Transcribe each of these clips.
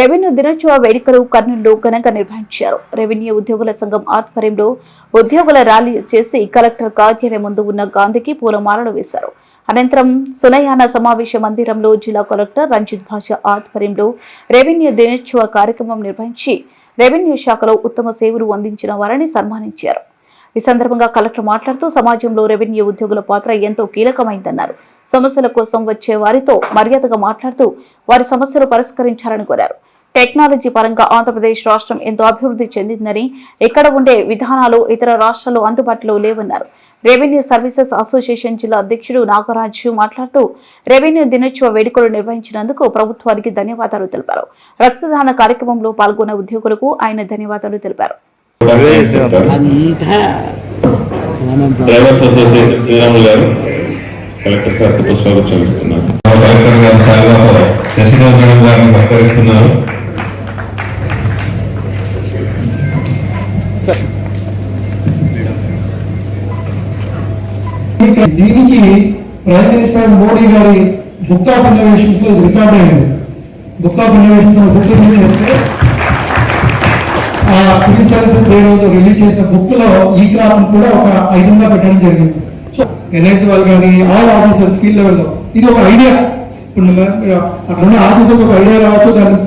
Revenue దినోత్సవ వేడుకలు కర్నూలులో ఘనంగా నిర్వహించారు. రెవెన్యూ ఉద్యోగుల సంఘం ఆధ్వర్యంలో ఉద్యోగుల ర్యాలీ చేసి కలెక్టర్ కార్యాలయం ముందు ఉన్న గాంధీకి పూలమాలలు వేశారు. అనంతరం సునయాన సమావేశ మందిరంలో జిల్లా కలెక్టర్ రంజిత్ భాష ఆధ్వర్యంలో రెవెన్యూ దినోత్సవ కార్యక్రమం నిర్వహించి రెవెన్యూ శాఖలో ఉత్తమ సేవలు అందించిన వారిని సన్మానించారు. ఈ సందర్భంగా కలెక్టర్ మాట్లాడుతూ సమాజంలో రెవెన్యూ ఉద్యోగుల పాత్ర ఎంతో కీలకమైందన్నారు. సమస్యల కోసం వచ్చే వారితో మర్యాదగా మాట్లాడుతూ వారి సమస్యలు పరిష్కరించాలని కోరారు. టెక్నాలజీ పరంగా ఆంధ్రప్రదేశ్ రాష్ట్రం ఎంతో అభివృద్ధి చెందిందని ఇక్కడ ఉండే విధానాలు ఇతర రాష్ట్రాల్లో అందుబాటులో లేవన్నారు. రెవెన్యూ సర్వీసెస్ అసోసియేషన్ జిల్లా అధ్యక్షుడు నాగరాజు మాట్లాడుతూ రెవెన్యూ దినోత్సవ వేడుకలు నిర్వహించినందుకు ప్రభుత్వానికి ధన్యవాదాలు తెలిపారు. రక్తదాన కార్యక్రమంలో పాల్గొన్న ఉద్యోగులకు ఆయన ధన్యవాదాలు తెలిపారు. అంతా మనం డ్రైవర్స్ అసోసియేషన్ శ్రీరాములు గారు కలెక్టర్ సార్ పుష్పాలు చదివిస్తున్నారు కలెక్టర్ గారు చాలా శశిధర్ మేడం గారిని సత్కరిస్తున్నారు. దీనికి ప్రైమ్ మినిస్టర్ మోడీ గారి బుక్ ఆఫ్ ఇన్నోవేషన్స్లో రికార్డ్ అయింది. బుక్ ఆఫ్ ఇన్నోవేషన్స్ బుక్ చేస్తే ఆ సివిల్ సర్వీసెస్ డే రిలీజ్ చేసిన బుక్లో ఈ క్రాప్ కూడా ఒక ఐటమ్గా పెట్టడం జరిగింది. సో ఎన్ఐసి వాళ్ళు కానీ ఆల్ ఆఫీసర్స్ ఫీల్డ్ లెవెల్లో ఇది ఒక ఐడియా. ఇప్పుడు అక్కడ ఉన్న ఆఫీసర్ ఒక ఐడియా రావచ్చు దాన్ని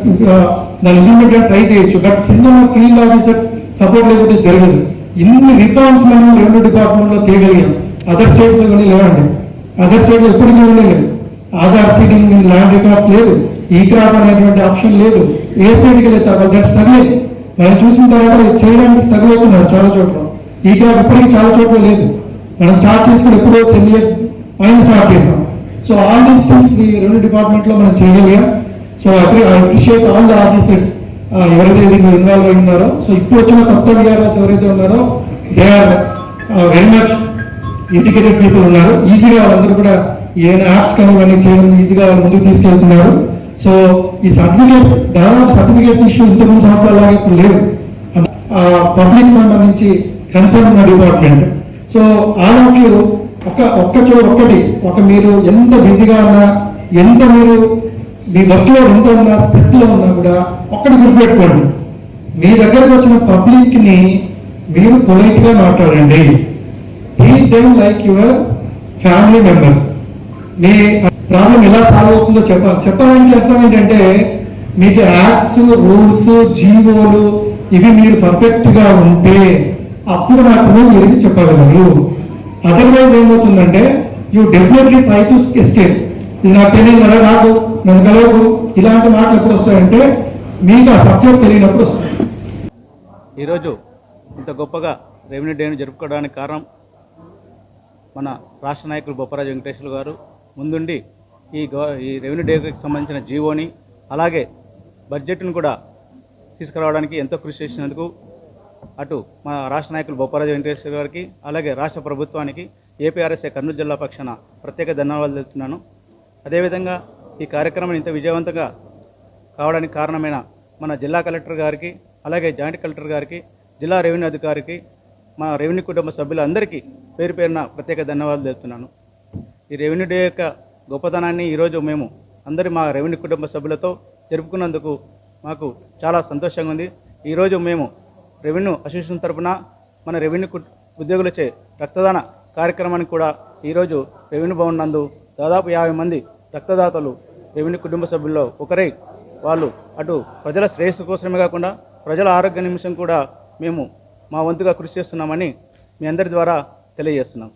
దాన్ని ఇంప్లిమెంట్ ట్రై చేయొచ్చు. బట్ కింద ఫీల్డ్ ఆఫీసర్స్ సపోర్ట్ లేకపోతే జరగదు. ఇన్ని రిఫార్మ్స్ మనం రెండు డిపార్ట్మెంట్లో అదర్ స్టేట్స్లో కానీ లేవండి. అదర్ స్టేట్లో ఎప్పుడు మీరు లేదు. ఆధార్ సీటింగ్ ల్యాండ్ రికార్డ్స్ లేదు. ఈ క్రాప్ అనేటువంటి ఆప్షన్ లేదు. ఏ స్టేట్కి లేదు దట్ స్ట్రగుల్ మనం చూసిన తర్వాత చేయడానికి స్ట్రగుల్ అవుతున్నారు చాలా చోట్ల. ఈ క్రాప్ ఇప్పటికీ చాలా చోట్ల లేదు. మనం స్టార్ట్ చేసుకుని ఎప్పుడో టెన్ ఇయర్ పైన స్టార్ట్ చేసాం సో ఆల్ దీస్ థింగ్స్ ఈ రెండు డిపార్ట్మెంట్లో మనం చేయగలిగాం. So I appreciate all the officers ఎవరైతే దీన్ని ఇన్వాల్వ్ అయి ఉన్నారో సో ఇప్పుడు వచ్చిన కొత్త డిఆర్ఎస్ ఎవరైతే ఉన్నారో they are very much indicated people ఉన్నారు. ఈజీగా వాళ్ళందరూ కూడా ఏమైనా యాప్స్ కానీ ఇవన్నీ చేయడం ఈజీగా వాళ్ళు ముందుకు తీసుకెళ్తున్నారు. సో ఈ సర్టిఫికేట్స్ దాదాపు సర్టిఫికేట్స్ ఇష్యూ ఇంతకుముందు సంవత్సరాలు లాగా ఇప్పుడు లేవు. పబ్లిక్ సంబంధించి కన్సర్న్ ఉన్న department so all of you ఒక ఒక్క చోటు ఒక్కటి ఒక మీరు ఎంత బిజీగా ఉన్నా ఎంత మీరు మీ వర్క్లో ఎంత ఉన్నా స్ట్రెస్లో ఉన్నా కూడా ఒక్కటి గుర్తుపెట్టుకోండి. మీ దగ్గరకు వచ్చిన పబ్లిక్ని మీరు పొలైట్గా మాట్లాడండి. Treat them like your family member me problem ఎలా సాల్వ్ అవుతుందో చెప్పాలి చెప్పడానికి అర్థం ఏంటంటే మీకు యాప్స్ రూల్స్ జీవోలు ఇవి మీరు పర్ఫెక్ట్గా ఉంటే అప్పుడు మాత్రమే మీరు చెప్పగలరు. అదర్వైజ్ ఏమవుతుందంటే you definitely try to escape ఇది నాకు తెలియదు కదా రాదు నన్ను ఇలాంటి మాటలు ఎప్పుడు వస్తాయంటే మీకు ఆ సత్యం తెలియనప్పుడు వస్తాయి. ఈరోజు ఇంత గొప్పగా రెవెన్యూ డేను జరుపుకోవడానికి కారణం మన రాష్ట్ర నాయకులు బొప్పరాజు వెంకటేశ్వర గారు. ముందుండి ఈ గవ ఈ రెవెన్యూ డేకి సంబంధించిన జీవోని అలాగే బడ్జెట్ను కూడా తీసుకురావడానికి ఎంతో కృషి చేసినందుకు అటు మన రాష్ట్ర నాయకులు బొప్పరాజు వెంకటేశ్వర గారికి అలాగే రాష్ట్ర ప్రభుత్వానికి ఏపీఆర్ఎస్ఏ కర్నూలు జిల్లా పక్షాన ప్రత్యేక ధన్యవాదాలు తెలుపుతున్నాను. అదేవిధంగా ఈ కార్యక్రమం ఇంత విజయవంతంగా కావడానికి కారణమైన మన జిల్లా కలెక్టర్ గారికి అలాగే జాయింట్ కలెక్టర్ గారికి జిల్లా రెవెన్యూ అధికారికి మా రెవెన్యూ కుటుంబ సభ్యులందరికీ పేరు పేరున ప్రత్యేక ధన్యవాదాలు తెలుపుతున్నాను. ఈ రెవెన్యూ డే యొక్క గొప్పతనాన్ని ఈరోజు మేము అందరి మా రెవెన్యూ కుటుంబ సభ్యులతో జరుపుకున్నందుకు మాకు చాలా సంతోషంగా ఉంది. ఈరోజు మేము రెవెన్యూ అసోసియేషన్ తరపున మన రెవెన్యూ ఉద్యోగులచే రక్తదాన కార్యక్రమానికి కూడా ఈరోజు రెవెన్యూ భవన్ నందు దాదాపు యాభై మంది రక్తదాతలు రెవెన్యూ కుటుంబ సభ్యుల్లో ఒకరై వాళ్ళు అటు ప్రజల శ్రేయస్సు కోసమే కాకుండా ప్రజల ఆరోగ్య నిమిషం కూడా మేము మా వంతుగా కృషి చేస్తున్నామని మీ అందరి ద్వారా తెలియజేస్తున్నాం.